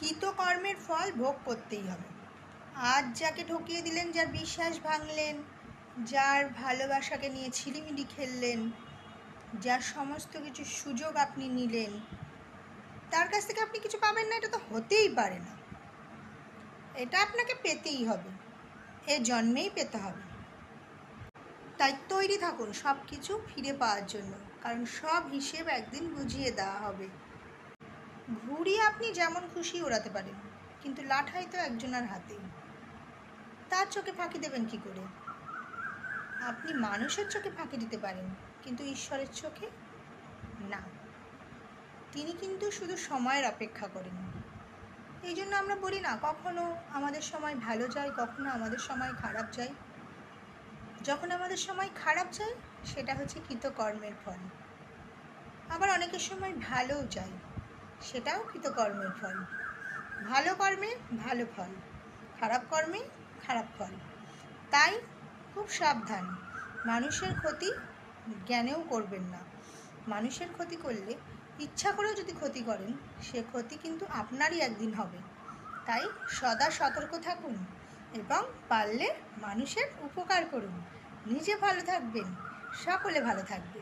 কৃতকর্মের ফল ভোগ করতেই হবে। আজ যাকে ঠকিয়ে দিলেন, যার বিশ্বাস ভাঙলেন, যার ভালোবাসাকে নিয়ে ছিলিমিলি খেললেন, যার সমস্ত কিছু সুযোগ আপনি নিলেন, তার কাছ থেকে আপনি কিছু পাবেন না, এটা তো হতেই পারে না। এটা আপনাকে পেতেই হবে। এ জন্মেই পেতে হবে। তাই তৈরি থাকুন সব কিছু ফিরে পাওয়ার জন্য, কারণ সব হিসেব একদিন বুঝিয়ে দেওয়া হবে। ঘুড়ি আপনি যেমন খুশি ওড়াতে পারেন, কিন্তু লাঠাই তো একজনের হাতেই তার চোখে ফাঁকি দেবেন কি করে? আপনি মানুষের চোখে ফাঁকি দিতে পারেন, কিন্তু ঈশ্বরের চোখে না। তিনি কিন্তু শুধু সময়ের অপেক্ষা করেন। এই জন্য আমরা বলি না, কখনো আমাদের সময় ভালো যায়, কখনো আমাদের সময় খারাপ যায়। যখন আমাদের সময় খারাপ যায়, সেটা হচ্ছে কৃতকর্মের ফল। আবার অনেকের সময় ভালোও যায়। সেটাও কৃতকর্মের ফল। ভালো কর্মে ভালো ফল, খারাপ কর্মে খারাপ ফল। তাই খুব সাবধান, মানুষের ক্ষতি জ্ঞানেও করবেন না। মানুষের ক্ষতি করলে, ইচ্ছা করেও যদি ক্ষতি করেন, সে ক্ষতি কিন্তু আপনারই একদিন হবে। তাই সদা সতর্ক থাকুন এবং পারলে মানুষের উপকার করুন। নিজে ভালো থাকবেন, সকলে ভালো থাকবে